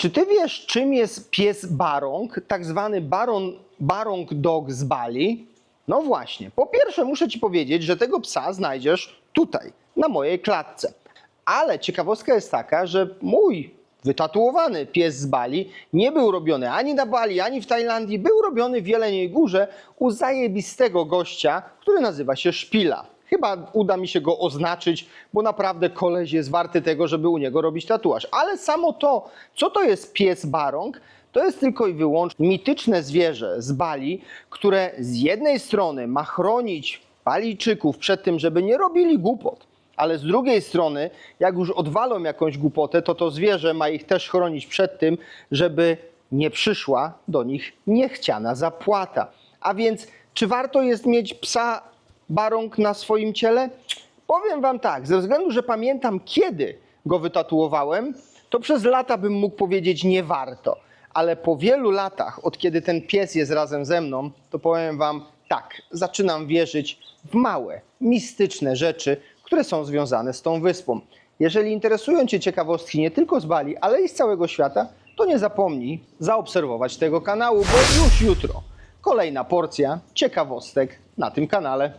Czy ty wiesz, czym jest pies barąg, tak zwany baron, barąg dog z Bali? No właśnie. Po pierwsze, muszę ci powiedzieć, że tego psa znajdziesz tutaj, na mojej klatce. Ale ciekawostka jest taka, że mój wytatuowany pies z Bali nie był robiony ani na Bali, ani w Tajlandii. Był robiony w Jeleniej Górze u zajebistego gościa, który nazywa się Szpila. Chyba uda mi się go oznaczyć, bo naprawdę koleś jest warty tego, żeby u niego robić tatuaż. Ale samo to, co to jest pies barąg, to jest tylko i wyłącznie mityczne zwierzę z Bali, które z jednej strony ma chronić Balijczyków przed tym, żeby nie robili głupot, ale z drugiej strony, jak już odwalą jakąś głupotę, to to zwierzę ma ich też chronić przed tym, żeby nie przyszła do nich niechciana zapłata. A więc, czy warto jest mieć psa barąg na swoim ciele? Powiem wam tak, ze względu, że pamiętam kiedy go wytatuowałem, to przez lata bym mógł powiedzieć nie warto. Ale po wielu latach, od kiedy ten pies jest razem ze mną, to powiem wam tak, zaczynam wierzyć w małe, mistyczne rzeczy, które są związane z tą wyspą. Jeżeli interesują Cię ciekawostki nie tylko z Bali, ale i z całego świata, to nie zapomnij zaobserwować tego kanału, bo już jutro kolejna porcja ciekawostek na tym kanale.